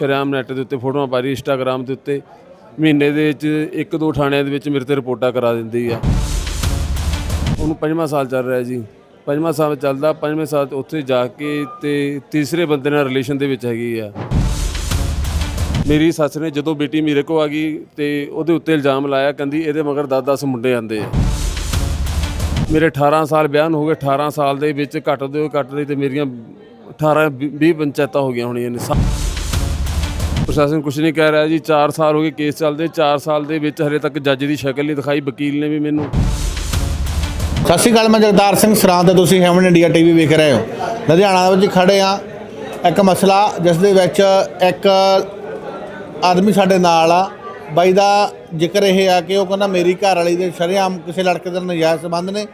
ਸ਼ਰੇਆਮ ਨੈਟ ਦੇ ਉੱਤੇ ਫੋਟੋਆਂ ਪਾ ਰਹੀ ਇੰਸਟਾਗ੍ਰam ਦੇ ਉੱਤੇ। ਮਹੀਨੇ ਦੇ ਵਿੱਚ ਇੱਕ ਦੋ ਥਾਣਿਆਂ ਦੇ ਵਿੱਚ ਮੇਰੇ ਤੇ ਰਿਪੋਰਟਾਂ ਕਰਾ ਦਿੰਦੀ ਆ। ਉਹਨੂੰ ਪੰਜਵਾਂ ਸਾਲ ਚੱਲ ਰਿਹਾ ਜੀ। ਪੰਜਵਾਂ ਸਾਲ ਚੱਲਦਾ, ਪੰਜਵੇਂ ਸਾਲ ਉੱਥੇ ਜਾ ਕੇ ਤੇ ਤੀਸਰੇ ਬੰਦੇ ਨਾਲ ਰਿਲੇਸ਼ਨ ਦੇ ਵਿੱਚ ਹੈਗੀ ਆ। ਮੇਰੀ ਸੱਸ ਨੇ ਜਦੋਂ ਬੇਟੀ ਮੇਰੇ ਕੋ ਆ ਗਈ ਤੇ ਉਹਦੇ ਉੱਤੇ ਇਲਜ਼ਾਮ ਲਾਇਆ, ਕਹਿੰਦੀ ਇਹਦੇ ਮਗਰ 10-10 ਮੁੰਡੇ ਆਂਦੇ ਆ। ਮੇਰੇ 18 ਸਾਲ ਵਿਆਹ ਨੂੰ ਹੋ ਗਏ 18 ਸਾਲ ਦੇ ਵਿੱਚ ਘੱਟ ਦੇ ਘੱਟ ਦੇ ਤੇ ਮੇਰੀਆਂ 18 20 ਪੰਚਾਇਤਾਂ ਹੋ ਗਈਆਂ ਹੋਣੀਆਂ ਨੇ। ਸਾ- ਪ੍ਰਸ਼ਾਸਨ ਕੁਝ ਨਹੀਂ ਕਹਿ ਰਿਹਾ ਜੀ। 4 ਸਾਲ ਹੋ ਗਏ ਕੇਸ ਚੱਲਦੇ। 4 ਸਾਲ ਦੇ ਵਿੱਚ ਹਰੇ ਤੱਕ ਜੱਜ ਦੀ ਸ਼ਕਲ ਨਹੀਂ ਦਿਖਾਈ। ਵਕੀਲ ਨੇ ਵੀ ਮੈਨੂੰ ਸਤਿ ਸ਼੍ਰੀ ਅਕਾਲ, ਮੈਂ ਜਗਤਾਰ ਸਿੰਘ ਸਰਾਂ ਤੇ ਤੁਸੀਂ ਹੈਵਨ ਇੰਡੀਆ ਟੀਵੀ ਵੇਖ ਰਹੇ ਹੋ। ਲੁਧਿਆਣਾ ਵਿੱਚ ਖੜੇ ਆ ਇੱਕ ਮਸਲਾ, ਜਿਸ ਦੇ ਵਿੱਚ ਇੱਕ ਆਦਮੀ ਸਾਡੇ ਨਾਲ ਆ। ਬਾਈ ਦਾ ਜ਼ਿਕਰ ਇਹ ਆ ਕਿ ਉਹ ਕਹਿੰਦਾ ਮੇਰੀ ਘਰ ਵਾਲੀ ਦੇ ਸ਼ਰੇਆਮ ਕਿਸੇ ਲੜਕੇ ਦੇ ਨਜਾਇਜ਼ ਸੰਬੰਧ ਨੇ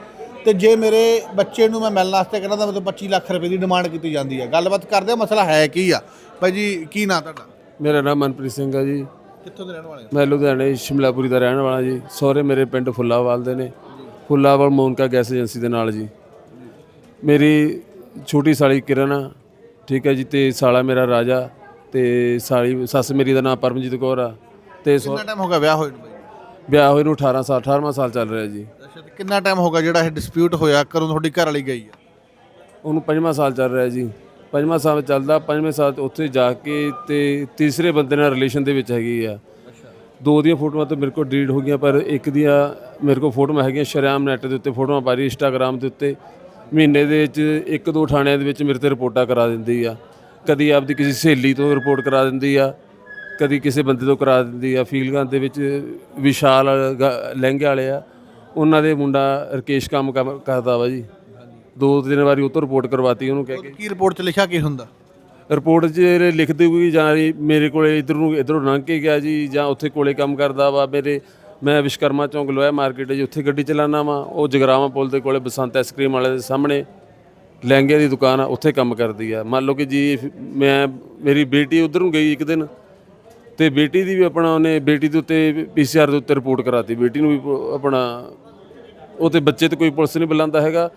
ਤੇ ਜੇ ਮੇਰੇ ਬੱਚੇ ਨੂੰ ਮੈਂ ਮਿਲਣ ਵਾਸਤੇ ਕਹਿੰਦਾ ਤਾਂ ਮੇਰੇ ਤੋਂ 25 ਲੱਖ ਰੁਪਏ ਦੀ ਡਿਮਾਂਡ ਕੀਤੀ ਜਾਂਦੀ ਹੈ ਗੱਲਬਾਤ ਕਰਦੇ ਆ ਮਸਲਾ ਹੈ ਕੀ ਆ? ਬਾਈ ਜੀ, ਕੀ ਨਾਂ ਤੁਹਾਡਾ? ਮੇਰਾ ਨਾਮ ਮਨਪ੍ਰੀਤ ਸਿੰਘ ਹੈ ਜੀ। ਕਿੱਥੋਂ ਦੇ ਰਹਿਣ ਵਾਲੇ ਮੈਂ ਲੁਧਿਆਣੇ ਸ਼ਿਮਲਾਪੁਰੀ ਦਾ ਰਹਿਣ ਵਾਲਾ ਜੀ। ਸਹੁਰੇ ਮੇਰੇ ਪਿੰਡ ਫੁੱਲਾਵਾਲ ਦੇ ਨੇ। ਫੁੱਲਾਵਾਲ ਮੋਨਕਾ ਗੈਸ ਏਜੰਸੀ ਦੇ ਨਾਲ ਜੀ। ਮੇਰੀ ਛੋਟੀ ਸਾਲੀ ਕਿਰਨ ਆ ਠੀਕ ਹੈ ਜੀ ਤੇ ਸਾਲਾ ਮੇਰਾ ਰਾਜਾ ਤੇ ਸਾਲੀ ਸੱਸ ਮੇਰੀ ਦਾ ਨਾਮ ਪਰਮਜੀਤ ਕੌਰ ਆ ਤੇ ਸਹੁ- ਕਿੰਨਾ ਟਾਈਮ ਹੋ ਗਿਆ ਵਿਆਹ ਹੋਏ ਨੂੰ ਬਾਈ? ਵਿਆਹ ਹੋਏ ਨੂੰ 18 ਸਾਲ 18ਵਾਂ ਸਾਲ ਚੱਲ ਰਿਹਾ ਜੀ। ਅੱਛਾ ਤੇ ਕਿੰਨਾ ਟਾਈਮ ਹੋ ਗਿਆ ਜਿਹੜਾ ਇਹ ਡਿਸਪਿਊਟ ਹੋਇਆ? ਕਦੋਂ ਤੁਹਾਡੀ ਘਰ ਵਾਲੀ ਗਈ ਆ? ਉਹਨੂੰ ਪੰਜਵਾਂ ਸਾਲ ਚੱਲ ਰਿਹਾ ਜੀ। ਪੰਜਵਾਂ ਸਾਲ ਚੱਲਦਾ ਪੰਜਵੇਂ ਸਾਲ ਉੱਥੇ ਜਾ ਕੇ ਤੇ ਤੀਸਰੇ ਬੰਦੇ ਨਾਲ ਰਿਲੇਸ਼ਨ ਦੇ ਵਿੱਚ ਹੈਗੀ ਆ। ਦੋ ਦੀਆਂ ਫੋਟੋਆਂ ਤਾਂ ਮੇਰੇ ਕੋਲ ਡਿਲੀਟ ਹੋ ਗਈਆਂ ਪਰ ਇੱਕ ਦੀਆਂ ਮੇਰੇ ਕੋਲ ਫੋਟੋਆਂ ਹੈਗੀਆਂ ਸ਼ਰੇਆਮ ਨੈਟ ਦੇ ਉੱਤੇ ਫੋਟੋਆਂ ਪਾ ਰਹੀ ਇੰਸਟਾਗ੍ਰam ਦੇ ਉੱਤੇ। ਮਹੀਨੇ ਦੇ ਵਿੱਚ ਇੱਕ ਦੋ ਥਾਣਿਆਂ ਦੇ ਵਿੱਚ ਮੇਰੇ ਤੇ ਰਿਪੋਰਟਾਂ ਕਰਾ ਦਿੰਦੀ ਆ। ਕਦੀ ਆਪਦੀ ਕਿਸੇ ਸਹੇਲੀ ਤੋਂ ਰਿਪੋਰਟ ਕਰਾ ਦਿੰਦੀ ਆ ਕਦੀ ਕਿਸੇ ਬੰਦੇ ਤੋਂ ਕਰਾ ਦਿੰਦੀ ਆ। ਫੀਲਗਾਂ ਦੇ ਵਿੱਚ ਵਿਸ਼ਾਲ ਲਹਿੰਗੇ ਵਾਲੇ ਆ ਉਹਨਾਂ ਦੇ ਮੁੰਡਾ ਰਕੇਸ਼ ਕੰਮ ਕਰਦਾ ਵਾ ਜੀ। ਦੋ ਤਿੰਨ ਵਾਰੀ ਉਹ ਤੋਂ ਰਿਪੋਰਟ ਕਰਵਾਤੀ ਉਹਨੂੰ ਕਹਿ ਕੇ। ਕੀ ਰਿਪੋਰਟ 'ਚ ਲਿਖਿਆ ਕੀ ਹੁੰਦਾ? ਰਿਪੋਰਟ 'ਚ ਲਿਖਦੇ ਹੋਈ ਜਾਂ ਮੇਰੇ ਕੋਲੇ ਇਧਰ ਨੂੰ ਇਧਰੋਂ ਲੰਘ ਕੇ ਗਿਆ ਜੀ ਜਾਂ ਉੱਥੇ ਕੋਲੇ ਕੰਮ ਕਰਦਾ ਵਾ ਮੇਰੇ ਮੈਂ ਵਿਸ਼ਕਰਮਾ ਚੌਂਕ ਲੋਇਆ ਮਾਰਕੀਟ ਜੀ ਉੱਥੇ ਗੱਡੀ ਚਲਾਨਾ ਵਾ ਉਹ ਜਗਰਾਵਾਂ ਪੁਲ ਦੇ ਕੋਲੇ ਬਸੰਤ ਆਈਸਕ੍ਰੀਮ ਵਾਲੇ ਦੇ ਸਾਹਮਣੇ ਲਹਿੰਗੇ ਦੀ ਦੁਕਾਨ ਆ ਉੱਥੇ ਕੰਮ ਕਰਦੀ ਆ। ਮੰਨ ਲਓ ਕਿ ਜੀ ਮੈਂ ਮੇਰੀ ਬੇਟੀ ਉਧਰ ਨੂੰ ਗਈ ਇੱਕ ਦਿਨ ਤੇ ਬੇਟੀ ਦੀ ਵੀ ਆਪਣਾ ਉਹਨੇ ਬੇਟੀ ਦੇ ਉੱਤੇ ਪੀਸੀਆਰ ਦੇ ਉੱਤੇ ਰਿਪੋਰਟ ਕਰਾਤੀ ਬੇਟੀ ਨੂੰ ਵੀ ਆਪਣਾ ਉਹ ਤੇ ਬੱਚੇ ਤੇ ਕੋਈ ਪੁਲਿਸ ਨਹੀਂ ਬੁਲਾਉਂਦਾ ਹੈਗਾ।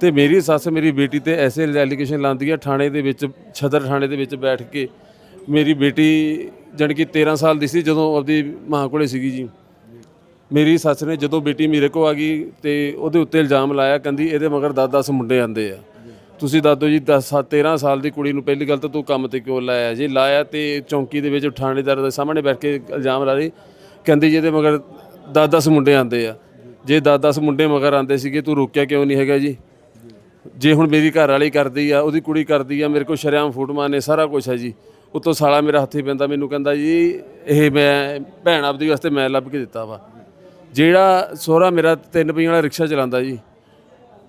ਤੇ ਮੇਰੀ ਸੱਸ ਮੇਰੀ ਬੇਟੀ ਤੇ ਐਸੇ ਐਲੀਗੇਸ਼ਨ ਲਾਉਂਦੀ ਆ, ਥਾਣੇ ਦੇ ਵਿੱਚ, ਛਦਰ ਥਾਣੇ ਦੇ ਵਿੱਚ ਬੈਠ ਕੇ ਮੇਰੀ ਬੇਟੀ ਜਾਣੀ ਕਿ 13 ਸਾਲ ਦੀ ਸੀ ਜਦੋਂ ਆਪਦੀ ਮਾਂ ਕੋਲੇ ਸੀਗੀ ਜੀ। ਮੇਰੀ ਸੱਸ ਨੇ ਜਦੋਂ ਬੇਟੀ ਮੇਰੇ ਕੋ ਆ ਗਈ ਤੇ ਉਹਦੇ ਉੱਤੇ ਇਲਜ਼ਾਮ ਲਾਇਆ, ਕਹਿੰਦੀ ਇਹਦੇ ਮਗਰ 10-10 ਮੁੰਡੇ ਆਂਦੇ ਆ। ਤੁਸੀਂ ਦਾਦੋ ਜੀ 10 13 ਸਾਲ ਦੀ ਕੁੜੀ ਨੂੰ ਪਹਿਲੀ ਗੱਲ ਤਾਂ ਤੂੰ ਕੰਮ ਤੇ ਕਿਉਂ ਲਾਇਆ ਜੇ? ਲਾਇਆ ਤੇ ਚੌਂਕੀ ਦੇ ਵਿੱਚ ਥਾਣੇਦਾਰ ਦੇ ਸਾਹਮਣੇ ਬੈਠ ਕੇ ਇਲਜ਼ਾਮ ਲਾ ਰਹੀ ਕਹਿੰਦੀ ਜਿਹਦੇ ਮਗਰ 10-10 ਮੁੰਡੇ ਆਂਦੇ ਆ। ਜੇ 10-10 ਮੁੰਡੇ ਮਗਰ ਆਂਦੇ ਸੀਗੇ, ਤੂੰ ਰੋਕਿਆ ਕਿਉਂ ਨਹੀਂ ਹੈਗਾ ਜੀ? ਜੇ ਹੁਣ ਮੇਰੀ ਘਰ ਵਾਲੀ ਕਰਦੀ ਆ, ਉਹਦੀ ਕੁੜੀ ਕਰਦੀ ਆ, ਮੇਰੇ ਕੋਲ ਸ਼ਰੇਆਮ ਫੋਟੋਆਂ ਨੇ ਸਾਰਾ ਕੁਝ ਹੈ ਜੀ। ਉਤੋਂ ਸਾਲਾ ਮੇਰਾ ਹੱਥੀ ਪੈਂਦਾ, ਮੈਨੂੰ ਕਹਿੰਦਾ ਜੀ, ਇਹ ਮੈਂ ਭੈਣ ਆਪਦੀ ਵਾਸਤੇ ਮੈਂ ਲੱਭ ਕੇ ਦਿੱਤਾ ਵਾ। ਜਿਹੜਾ ਸੋਹਰਾ ਮੇਰਾ ਤਿੰਨ ਪਹੀਆਂ ਵਾਲਾ ਰਿਕਸ਼ਾ ਚਲਾਉਂਦਾ ਜੀ,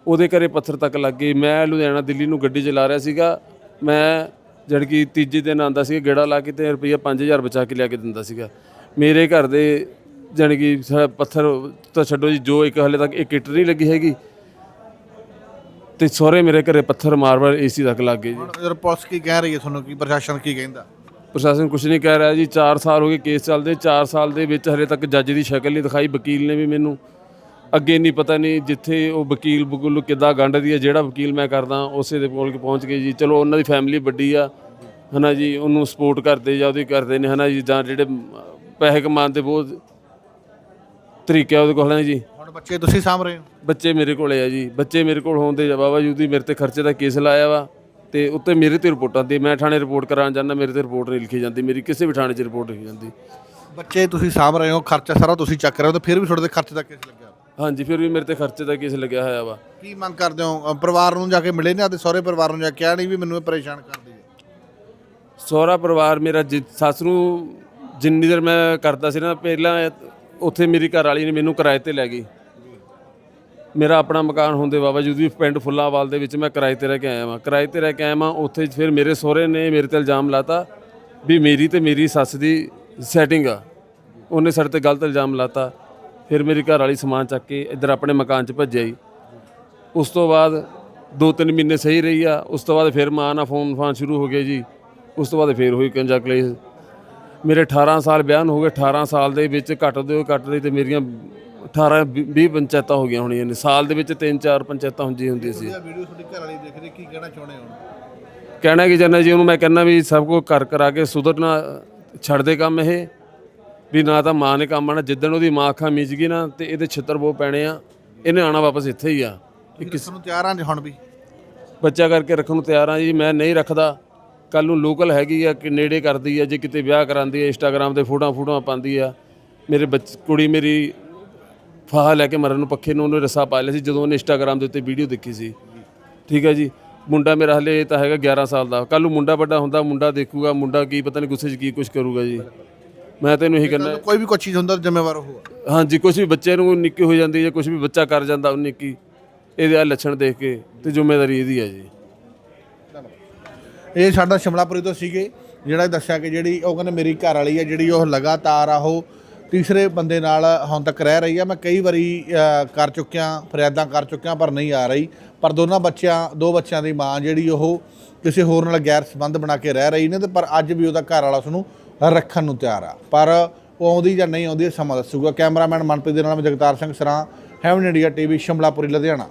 ਉਹਦੇ ਘਰੇ ਪੱਥਰ ਤੱਕ ਲੱਗ ਗਈ। ਮੈਂ ਲੁਧਿਆਣਾ ਦਿੱਲੀ ਨੂੰ ਗੱਡੀ ਚਲਾ ਰਿਹਾ ਸੀਗਾ, ਮੈਂ ਜਦ ਕਿ ਤੀਜੇ ਦਿਨ ਆਂਦਾ ਸੀ, ਗੇੜਾ ਲਾ ਕੇ ਤੇ ਰੁਪਈਆ 5000 ਬਚਾ ਕੇ ਲਿਆ ਕੇ ਦਿੰਦਾ ਸੀਗਾ। ਮੇਰੇ ਘਰ ਦੇ ਜਾਣੀ ਕਿ ਪੱਥਰ ਤਾਂ ਛੱਡੋ ਜੀ, ਜੋ ਇੱਕ ਹਲੇ ਤੱਕ ਇੱਕ ਇੱਟ ਨਹੀਂ ਲੱਗੀ ਹੈਗੀ ਤੇ ਸਹੁਰੇ ਮੇਰੇ ਘਰੇ ਪੱਥਰ ਮਾਰ-ਮਾਰ ਏਸੀ ਤੱਕ ਲੱਗ ਗਏ ਜੀ। ਹੁਣ ਪੁਲਿਸ ਕੀ ਕਹਿ ਰਹੀ ਹੈ ਤੁਹਾਨੂੰ ਕੀ ਪ੍ਰਸ਼ਾਸਨ ਕੀ ਕਹਿੰਦਾ? ਪ੍ਰਸ਼ਾਸਨ ਕੁਝ ਨਹੀਂ ਕਹਿ ਰਿਹਾ ਜੀ 4 ਸਾਲ ਹੋ ਗਏ ਕੇਸ ਚੱਲਦੇ 4 ਸਾਲ ਦੇ ਵਿੱਚ ਹਰੇ ਤੱਕ ਜੱਜ ਦੀ ਸ਼ਕਲ ਨਹੀਂ ਦਿਖਾਈ ਵਕੀਲ ਨੇ ਵੀ ਮੈਨੂੰ। ਅੱਗੇ ਨਹੀਂ ਪਤਾ ਨਹੀਂ ਜਿੱਥੇ ਉਹ ਵਕੀਲ ਬਗੁਲ ਕਿੱਦਾਂ ਗੰਢਦੀ ਹੈ ਜਿਹੜਾ ਵਕੀਲ ਮੈਂ ਕਰਦਾ ਉਸੇ ਦੇ ਕੋਲ ਪਹੁੰਚ ਗਏ ਜੀ। ਚਲੋ ਉਹਨਾਂ ਦੀ ਫੈਮਿਲੀ ਵੱਡੀ ਆ ਹਨਾ ਜੀ ਉਹਨੂੰ ਸਪੋਰਟ ਕਰਦੇ ਜਾਂ ਉਹਦੀ ਕਰਦੇ ਨੇ ਹਨਾ ਜੀ ਜਾਂ ਜਿਹੜੇ ਪੈਸੇ ਕਮਾਉਣ ਦੇ ਬਹੁਤ ਤਰੀਕੇ ਉਹਦੇ ਕੋਲ ਹੈ ਜੀ। ਬੱਚੇ ਤੁਸੀਂ ਸਾਂਭ ਰਹੇ ਹੋ? ਬੱਚੇ ਮੇਰੇ ਕੋਲੇ ਆ ਜੀ। ਬੱਚੇ ਮੇਰੇ ਕੋਲ ਹੋਣ ਦੇ ਬਾਵਜੂਦ ਹੀ ਮੇਰੇ ਤੇ ਖਰਚੇ ਦਾ ਕੇਸ ਲਾਇਆ ਵਾ ਤੇ ਉੱਤੇ ਮੇਰੇ ਤੇ ਰਿਪੋਰਟਾਂ ਦੇ ਮੈਂ ਥਾਣੇ ਰਿਪੋਰਟ ਕਰਾਉਣ ਜਾਂਦਾ ਮੇਰੇ ਤੇ ਰਿਪੋਰਟ ਨਹੀਂ ਲਿਖੀ ਜਾਂਦੀ ਮੇਰੀ ਕਿਸੇ ਵੀ ਥਾਣੇ 'ਚ ਰਿਪੋਰਟ ਲਿਖੀ ਜਾਂਦੀ। ਬੱਚੇ ਤੁਸੀਂ ਸਾਂਭ ਰਹੇ ਹੋ ਖਰਚਾ ਸਾਰਾ ਤੁਸੀਂ ਚੱਕ ਰਹੇ ਹੋ ਤੇ ਫਿਰ ਵੀ ਤੁਹਾਡੇ ਤੇ ਖਰਚੇ ਦਾ ਕਿਸ ਲੱਗਿਆ ਹਾਂਜੀ ਫਿਰ ਵੀ ਮੇਰੇ ਤੇ ਖਰਚੇ ਦਾ ਕੇਸ ਲੱਗਿਆ ਹੋਇਆ ਵਾ। ਕੀ ਮੰਗ ਕਰਦੇ ਹੋ? ਅ, ਪਰਿਵਾਰ ਨੂੰ ਜਾ ਕੇ ਮਿਲੇ ਨੇ ਤੇ ਸਹੁਰੇ ਪਰਿਵਾਰ ਨੂੰ ਜਾ ਕੇ ਕਿਹਾ ਨਹੀਂ ਵੀ ਮੈਨੂੰ ਇਹ ਪਰੇਸ਼ਾਨ ਕਰਦੀ ਹੈ? ਸਹੁਰਾ ਪਰਿਵਾਰ ਮੇਰਾ ਜਿ- ਸੱਸ ਨੂੰ ਜਿੰਨੀ ਦੇਰ ਮੈਂ ਕਰਦਾ ਸੀ ਨਾ ਪਹਿਲਾਂ ਉੱਥੇ ਮੇਰੀ ਘਰ ਵਾਲੀ ਨੇ ਮੈਨੂੰ ਕਿਰਾਏ ਤੇ ਲੈ ਗਈ। ਮੇਰਾ ਆਪਣਾ ਮਕਾਨ ਹੁੰਦੇ ਦੇ ਬਾਵਜੂਦ ਵੀ ਪਿੰਡ ਫੁੱਲਾਵਾਲ ਦੇ ਵਿੱਚ ਮੈਂ ਕਿਰਾਏ ਤੇ ਰਹਿ ਕੇ ਆਇਆ ਵਾਂ। ਕਿਰਾਏ ਤੇ ਰਹਿ ਕੇ ਆਇਆ ਵਾਂ, ਉੱਥੇ ਫਿਰ ਮੇਰੇ ਸਹੁਰੇ ਨੇ ਮੇਰੇ ਤੇ ਇਲਜ਼ਾਮ ਲਾਤਾ ਵੀ ਮੇਰੀ ਤੇ ਮੇਰੀ ਸੱਸ ਦੀ ਸੈਟਿੰਗ ਆ। ਉਹਨੇ ਸਾਡੇ ਤੇ ਗਲਤ ਇਲਜ਼ਾਮ ਲਾਤਾ। ਫਿਰ ਮੇਰੀ ਘਰ ਵਾਲੀ ਸਮਾਨ ਚੱਕ ਕੇ ਇੱਧਰ ਆਪਣੇ ਮਕਾਨ 'ਚ ਭੱਜਿਆ ਜੀ ਉਸ ਤੋਂ ਬਾਅਦ ਦੋ ਤਿੰਨ ਮਹੀਨੇ ਸਹੀ ਰਹੀ ਆ। ਉਸ ਤੋਂ ਬਾਅਦ ਫਿਰ ਮਾਂ ਨਾਲ ਫੋਨ ਫਾਨ ਸ਼ੁਰੂ ਹੋ ਗਿਆ ਜੀ। ਉਸ ਤੋਂ ਬਾਅਦ ਫਿਰ ਹੋਈ ਕੰਜਾ ਕਲੇਸ਼। ਮੇਰੇ 18 ਸਾਲ ਵਿਆਹ ਨੂੰ ਹੋ ਗਏ। 18 ਸਾਲ ਦੇ ਵਿੱਚ ਘੱਟ ਦੇ ਘੱਟ ਰਹੀ ਤੇ ਮੇਰੀਆਂ 18 20 ਪੰਚਾਇਤਾਂ ਹੋ ਗਈਆਂ ਹੋਣੀਆਂ ਨੇ। ਸਾਲ ਦੇ ਵਿੱਚ ਤਿੰਨ ਚਾਰ ਪੰਚਾਇਤਾਂ ਹੁੰਦੀ ਹੁੰਦੀ ਸੀ। ਵੀਡੀਓ ਤੁਹਾਡੀ ਘਰ ਵਾਲੀ ਦੇਖ ਰਹੀ ਕੀ ਕਹਿਣਾ ਚਾਹੁੰਦੇ ਹੋ? ਕਹਿਣਾ ਕਿ ਜਨਾ ਜੀ ਉਹਨੂੰ ਮੈਂ ਕਹਿੰਦਾ ਵੀ ਸਭ ਕੁਝ ਕਰ ਕਰਾ ਕੇ ਸੁਧਰਨਾ ਛੱਡ ਦੇ ਕੰਮ ਇਹ। ਵੀ ਨਾ ਤਾਂ ਮਾਂ ਨੇ ਕੰਮ ਆਣਾ ਜਿੱਦਣ ਉਹਦੀ ਮਾਂ ਅੱਖਾਂ ਮੀਚ ਗਈ ਨਾ ਤੇ ਇਹਦੇ ਛਿੱਤਰ ਬੋ ਪੈਣੇ ਆ। ਇਹਨੇ ਆਣਾ ਵਾਪਸ ਇੱਥੇ ਹੀ ਆ। ਕਿਸ ਨੂੰ ਤਿਆਰ ਆਂ ਹੁਣ ਵੀ? ਬੱਚਾ ਕਰਕੇ ਰੱਖਣ ਨੂੰ ਤਿਆਰ ਆ ਜੀ ਮੈਂ ਨਹੀਂ ਰੱਖਦਾ। ਕੱਲ ਨੂੰ ਲੋਕਲ ਹੈਗੀ ਆ ਕਿ ਨੇੜੇ ਕਰਦੀ ਆ ਜੇ ਕਿਤੇ ਵਿਆਹ ਕਰਾਂਦੀ ਆ ਇੰਸਟਾਗ੍ਰam ਤੇ ਫੋਟੋਆਂ ਫੋਟੋਆਂ ਪਾਉਂਦੀ ਆ। ਮੇਰੇ ਬੱਚ ਕੁੜੀ ਮੇਰੀ ਫਾਹਾ ਲੈ ਕੇ ਮਰਨ ਨੂੰ ਪੱਖੇ ਨੂੰ ਉਹਨੇ ਰਸਾ ਪਾ ਲਿਆ ਸੀ ਜਦੋਂ ਉਹਨੇ ਇੰਸਟਾਗ੍ਰam ਦੇ ਉੱਤੇ ਵੀਡੀਓ ਦੇਖੀ ਸੀ। ਠੀਕ ਹੈ ਜੀ? ਮੁੰਡਾ ਮੇਰਾ ਹਲੇ ਤਾਂ ਹੈਗਾ 11 ਸਾਲ ਦਾ। ਕੱਲ ਨੂੰ ਮੁੰਡਾ ਵੱਡਾ ਹੁੰਦਾ ਮੁੰਡਾ ਦੇਖੂਗਾ ਮੁੰਡਾ ਕੀ ਪਤਾ ਨਹੀਂ ਗੁੱਸੇ 'ਚ ਕੀ ਕੁਝ ਕਰੂਗਾ ਜੀ। ਮੈਂ ਤੈਨੂੰ ਇਹੀ ਕਹਿੰਦਾ। ਕੋਈ ਵੀ ਕੋਈ ਚੀਜ਼ ਹੁੰਦਾ ਤਾਂ ਜ਼ਿੰਮੇਵਾਰ ਆ। ਹਾਂਜੀ ਕੁਝ ਵੀ ਬੱਚੇ ਨੂੰ ਨਿੱਕੀ ਹੋ ਜਾਂਦੀ ਹੈ ਕੁਝ ਵੀ ਬੱਚਾ ਕਰ ਜਾਂਦਾ ਉਹ ਨਿੱਕੀ ਇਹਦੇ ਆ ਲੱਛਣ ਦੇਖ ਕੇ ਤੇ ਜ਼ਿੰਮੇਵਾਰੀ ਇਹਦੀ ਹੈ ਜੀ। ਇਹ ਸਾਡਾ ਸ਼ਿਮਲਾਪੁਰੀ ਤੋਂ ਸੀਗੇ ਜਿਹੜਾ ਦੱਸਿਆ ਕਿ ਜਿਹੜੀ ਉਹ ਕਹਿੰਦੇ ਮੇਰੀ ਘਰ ਵਾਲੀ ਹੈ ਜਿਹੜੀ ਉਹ ਲਗਾਤਾਰ ਆ ਉਹ ਤੀਸਰੇ ਬੰਦੇ ਨਾਲ ਹੁਣ ਤੱਕ ਰਹਿ ਰਹੀ ਆ। ਮੈਂ ਕਈ ਵਾਰੀ ਕਰ ਚੁੱਕਿਆ, ਫਰਿਆਦਾਂ ਕਰ ਚੁੱਕਿਆ, ਪਰ ਨਹੀਂ ਆ ਰਹੀ। ਪਰ ਦੋਨਾਂ ਬੱਚਿਆਂ, ਦੋ ਬੱਚਿਆਂ ਦੀ ਮਾਂ ਜਿਹੜੀ ਉਹ ਕਿਸੇ ਹੋਰ ਨਾਲ ਗੈਰ ਸੰਬੰਧ ਬਣਾ ਕੇ ਰਹਿ ਰਹੀ ਨੇ ਤੇ ਪਰ ਅੱਜ ਵੀ ਉਹਦਾ ਘਰ ਵਾਲਾ ਉਸਨੂੰ ਰੱਖਣ ਨੂੰ ਤਿਆਰ ਆ। ਪਰ ਉਹ ਆਉਂਦੀ ਜਾਂ ਨਹੀਂ ਆਉਂਦੀ ਇਹ ਸਮਾਂ ਦੱਸੂਗਾ। ਕੈਮਰਾਮੈਨ ਮਨਪ੍ਰੀਤ ਦੇ ਨਾਲ ਮੈਂ Jagtar Singh Sran Heaven India TV Shimlapuri, Ludhiana.